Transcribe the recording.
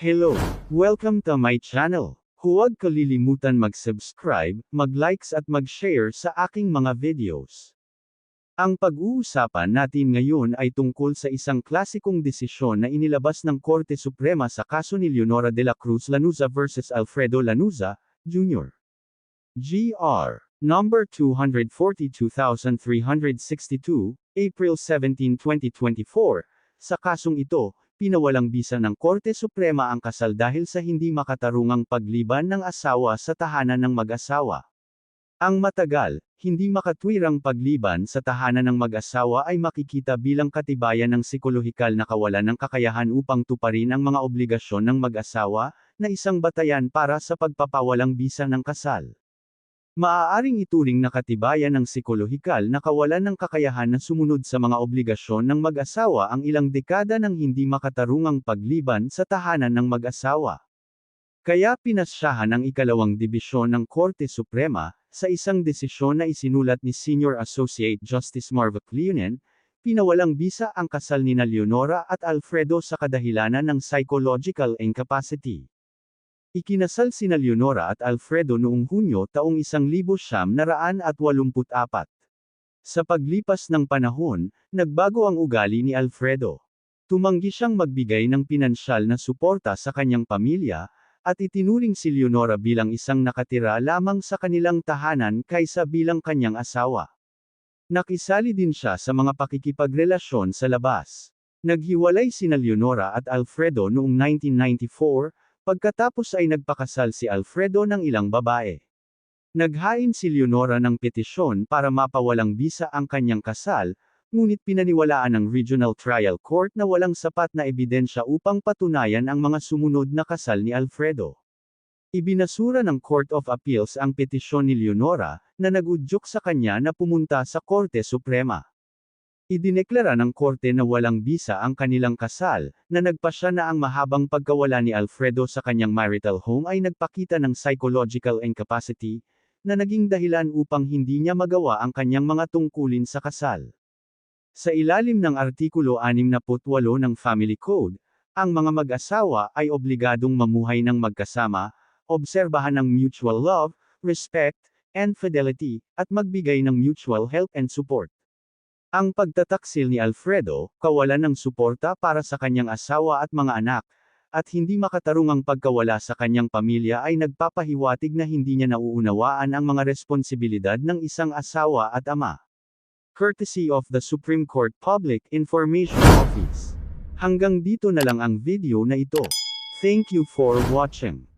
Hello! Welcome to my channel. Huwag kalilimutan mag-subscribe, mag-likes at mag-share sa aking mga videos. Ang pag-uusapan natin ngayon ay tungkol sa isang klasikong desisyon na inilabas ng Korte Suprema sa kaso ni Leonora de la Cruz Lanuza vs. Alfredo Lanuza, Jr. GR. Number 242362, April 17, 2024. Sa kasong ito, pinawalang bisa ng Korte Suprema ang kasal dahil sa hindi makatarungang pagliban ng asawa sa tahanan ng mag-asawa. Ang matagal, hindi makatwirang pagliban sa tahanan ng mag-asawa ay makikita bilang katibayan ng psikolohikal na kawalan ng kakayahan upang tuparin ang mga obligasyon ng mag-asawa, na isang batayan para sa pagpapawalang bisa ng kasal. Maaaring ituring na katibayan ng psikolohikal na kawalan ng kakayahan na sumunod sa mga obligasyon ng mag-asawa ang ilang dekada ng hindi makatarungang pagliban sa tahanan ng mag-asawa. Kaya pinasyahan ang ikalawang dibisyon ng Korte Suprema, sa isang desisyon na isinulat ni Senior Associate Justice Marva Cleonen, pinawalang bisa ang kasal nina Leonora at Alfredo sa kadahilanan ng psychological incapacity. Ikinasal sina Leonora at Alfredo noong Hunyo taong 1984. Sa paglipas ng panahon, nagbago ang ugali ni Alfredo. Tumanggi siyang magbigay ng pinansyal na suporta sa kanyang pamilya, at itinuring si Leonora bilang isang nakatira lamang sa kanilang tahanan kaysa bilang kanyang asawa. Nakisali din siya sa mga pakikipagrelasyon sa labas. Naghiwalay sina Leonora at Alfredo noong 1994, pagkatapos ay nagpakasal si Alfredo ng ilang babae. Naghain si Leonora ng petisyon para mapawalang bisa ang kanyang kasal, ngunit pinaniwalaan ng Regional Trial Court na walang sapat na ebidensya upang patunayan ang mga sumunod na kasal ni Alfredo. Ibinasura ng Court of Appeals ang petisyon ni Leonora, na nagudyok sa kanya na pumunta sa Korte Suprema. Idineklara ng korte na walang bisa ang kanilang kasal, na nagpasya na ang mahabang pagkawala ni Alfredo sa kanyang marital home ay nagpakita ng psychological incapacity, na naging dahilan upang hindi niya magawa ang kanyang mga tungkulin sa kasal. Sa ilalim ng Artikulo 68 ng Family Code, ang mga mag-asawa ay obligadong mamuhay ng magkasama, obserbahan ng mutual love, respect, and fidelity, at magbigay ng mutual help and support. Ang pagtataksil ni Alfredo, kawalan ng suporta para sa kanyang asawa at mga anak, at hindi makatarungang pagkawala sa kanyang pamilya ay nagpapahiwatig na hindi niya nauunawaan ang mga responsibilidad ng isang asawa at ama. Courtesy of the Supreme Court Public Information Office. Hanggang dito na lang ang video na ito. Thank you for watching.